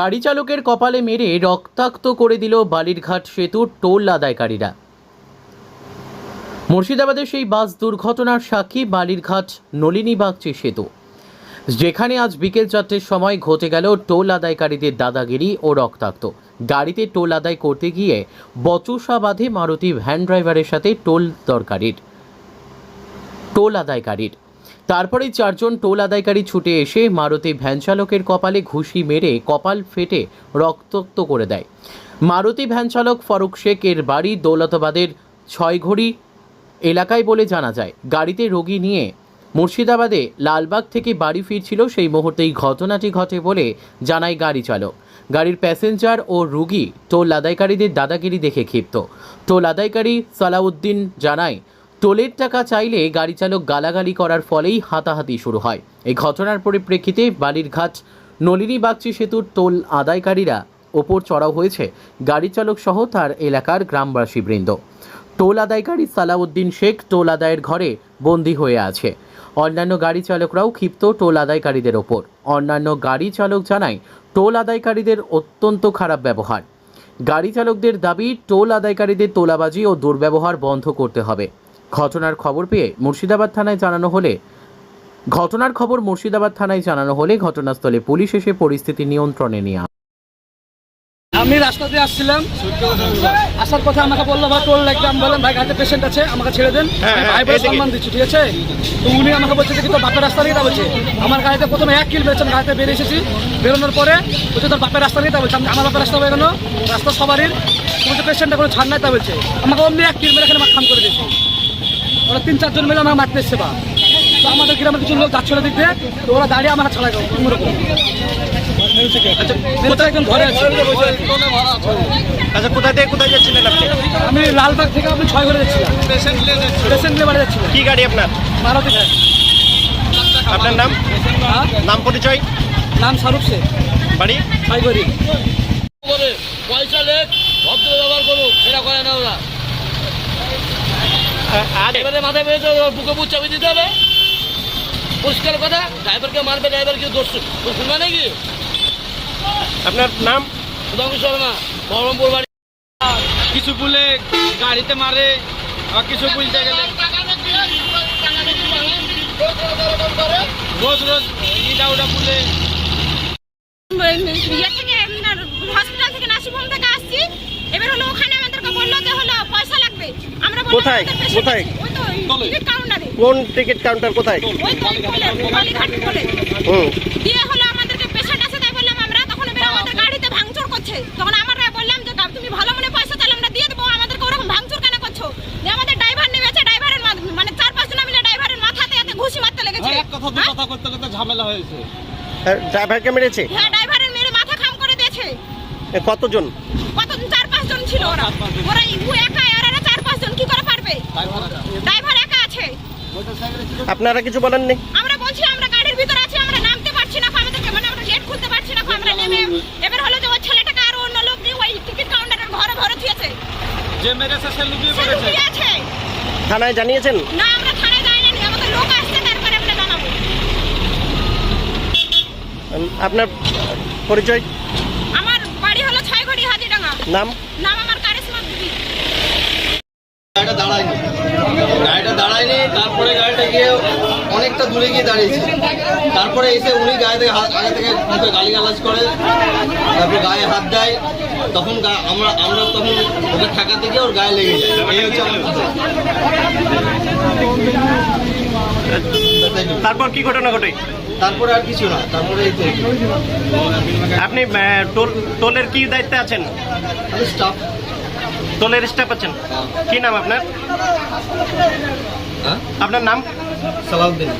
গাড়ি চালকের কপালে মেরে রক্তাক্ত করে দিল বালিরঘাট সেতুর টোল আদায়কারীরা। মুর্শিদাবাদের সেই বাস দুর্ঘটনার সাক্ষী বালিরঘাট নলিনীবাগচি সেতু। যেখানে আজ বিকেল চারটের সময় ঘটে গেল টোল আদায়কারীদের দাদাগিরি ও রক্তাক্ত। গাড়িতে টোল আদায় করতে গিয়ে বচসা বাঁধে মারুতি ভ্যান ড্রাইভারের সাথে টোল দরকারির। টোল আদায়কারীর। তারপরে চারজন টোল আদায়কারী ছুটে এসে মারুতি ভ্যান চালকের কপালে ঘুষি মেরে কপাল ফেটে রক্তাক্ত করে দেয়। মারুতি ভ্যান চালক ফারুক শেখ এর বাড়ি দৌলতাবাদের ছয়ঘড়ি এলাকায় বলে জানা যায়। গাড়িতে রোগী নিয়ে মুর্শিদাবাদে লালবাগ থেকে বাড়ি ফিরছিল সেই মুহূর্তেই ঘটনাটি ঘটে বলে জানায় গাড়ি চালক। গাড়ির প্যাসেঞ্জার ও রুগী টোল আদায়কারীদের দাদাগিরি দেখে ক্ষিপ্ত। টোল আদায়কারী সালাউদ্দিন জানায় টোলের টাকা চাইলে গাড়ি চালক গালাগালি করার ফলেই হাতাহাতি শুরু হয়। এই ঘটনার পরিপ্রেক্ষিতে বালিরঘাট নলিনী বাগচি সেতুর টোল আদায়কারীরা ওপর চড়াও হয়েছে। গাড়ি চালক সহ তার এলাকার গ্রামবাসী বৃন্দ টোল আদায়কারী সালাউদ্দিন শেখ টোল আদায়ের ঘরে বন্দী হয়ে আছে। অন্যান্য গাড়ি চালকরাও ক্ষিপ্ত টোল আদায়কারীদের ওপর। অন্যান্য গাড়ি চালক জানায়, টোল আদায়কারীদের অত্যন্ত খারাপ ব্যবহার। গাড়ি চালকদের দাবি, টোল আদায়কারীদের তোলাবাজি ও দুর্ব্যবহার বন্ধ করতে হবে। ঘটনার খবর পেয়ে মুর্শিদাবাদ থানায় জানানো হলে ঘটনার খবর মুর্শিদাবাদ থানায় জানানো হলে ঘটনাস্থলে পুলিশ এসে পরিস্থিতি নিয়ন্ত্রণে নিয়ে আসে। আমি রাস্তা দিয়ে আসছিলাম। আসার কথা আমাকে বলল ভাই টোল লাগবে আমি বললাম ভাই গাড়িতে পেশেন্ট আছে আমাকে ছেড়ে দেন। হ্যাঁ, হ্যাঁ, ভাই সম্মান দিচ্ছি ঠিক আছে? তো উনি আমাকে বলছে যে কি তোর বাপের রাস্তা নিয়ে তা বলছে আমার গাড়িতে প্রথমে এক কিল আমি গাড়িতে বেরিয়ে এসেছি। বেরোনোর পরে বলছে তোর বাপের রাস্তা নিয়ে তা বলছে আমি আমার বাপের রাস্তা বেরোনো রাস্তা সবারই। বলছে পেশেন্টটা কোনো ছাড় নাই তা বলছে আমাকে অমনি এক কিল মেরে এখানে আমার খাম করে দিয়েছে। ওরা তিন চারজন মিলে আমাকে মারতে এসছে বা। তো আমাদের গ্রামের কিছু লোক যাচ্ছিল দিক দিয়ে তো ওরা দাঁড়িয়ে আমার ছাড়া গেল কোনোরকম আচ্ছা কোথায় একজন ঘরে আছে আচ্ছা কোথায় থেকে কোথায় যাচ্ছিলেন আপনি? আমি লালবাগ থেকে আপনি ছয় ঘরে যাচ্ছিলাম। পেশেন্ট নিয়ে বাড়ি যাচ্ছিলাম। কি গাড়ি আপনার? মারুতি ভ্যান আপনার নাম? হ্যাঁ? নাম পরিচয়? নাম শাহরুখ শেখ বাড়ি? ছয় ঘড়ি করে পয়সা লেখ ভদ্র ব্যবহার করুক সেটা করে না ওরা। আর এবারে মাথায় পেয়েছে বুকে বুক চাপিয়ে দিতে হবে। পরিষ্কার কথা ড্রাইভারকে মারবে ড্রাইভার কি দোষ? শুনবে নাকি? আপনার নাম? সুধাংশু শর্মা বহরমপুর বাড়ি। কিছু বলে গাড়িতে মারে আর কিছু বলতে গেলে। রোজ রোজ ইটা ওটা বলে। ইয়ে থেকে হসপিটাল থেকে নার্সিংহোম থেকে আসছি। এবার হলো ওখানে আমাদেরকে বলল যে হলো পয়সা লাগবে। কোথায়? কোথায়? কোন টিকিট কাউন্টার কোথায়? হুম। দিয়ে হলো আমাদেরকে পেশেন্ট আছে তাই বললাম আমরা তখন এবার আমাদের গাড়িতে ভাঙচুর করছে তখন আমরা বললাম যে তুমি ভালো মনে পয়সা তাহলে আমরা দিয়ে দেবো আমাদেরকে ওরকম ভাঙচুর কেন করছ দিয়ে আমাদের ড্রাইভার নেমেছে ড্রাইভারের মানে চার পাঁচ মিলে ড্রাইভারের মাথাতে এতে ঘুষি মারতে লেগেছে এক কথা দু হ্যাঁ? কথা করতে করতে ঝামেলা হয়েছে। ড্রাইভারকে মেরেছে? হ্যাঁ ড্রাইভারের মেরে মাথা খাম করে দিয়েছে। কতজন? কত চার পাঁচ জন ছিল ওরা। ওরা একা এরা চার পাঁচজন। কি করে ড্রাইভার একা আছে। আপনারা কিছু বলেননি? আমরা বলছি আমরা গাড়ির ভিতরে আছি আমরা নামতে পারছি না আমাদেরকে মানে আমরা গেট খুলতে পারছি না আমরা নেমে এবার হলো যে ওই ছেলেটাকে আর অন্য লোক দিয়ে ওই টিকিট কাউন্টারের ঘরে ভরে দিয়েছে। যে মেরেছে সে লুকিয়ে পড়েছে। আছে। থানায় জানিয়েছেন? না আমরা থানায় যাইনি আমাদের লোক আসছে তারপরে আমরা জানাব। আপনার পরিচয়? আমার বাড়ি হলো ছয়ঘড়ি হাজিডাঙ্গা নাম? নাম গাড়িটা দাঁড়ায়নি। গাড়িটা দাঁড়ায়নি তারপরে গাড়িটা গিয়ে অনেকটা দূরে গিয়ে দাঁড়িয়েছে। তারপরে এসে উনি গায়ে থেকে আগে থেকে মুখে গালি গালাজ করে তারপরে গায়ে হাত দেয়। তখন আমরা আমরা তখন ওকে ঠেকাতে গিয়ে ওর গায়ে লেগে যায়। এই হচ্ছে তারপর কি ঘটনা ঘটে? তারপরে আর কিছু না তারপরে এই তো। আপনি টোল টোলের কি দায়িত্বে আছেন? স্টাফ টোলের স্টাফ আছেন। কি নাম আপনার? হ্যাঁ? আপনার নাম? সালাউদ্দিন।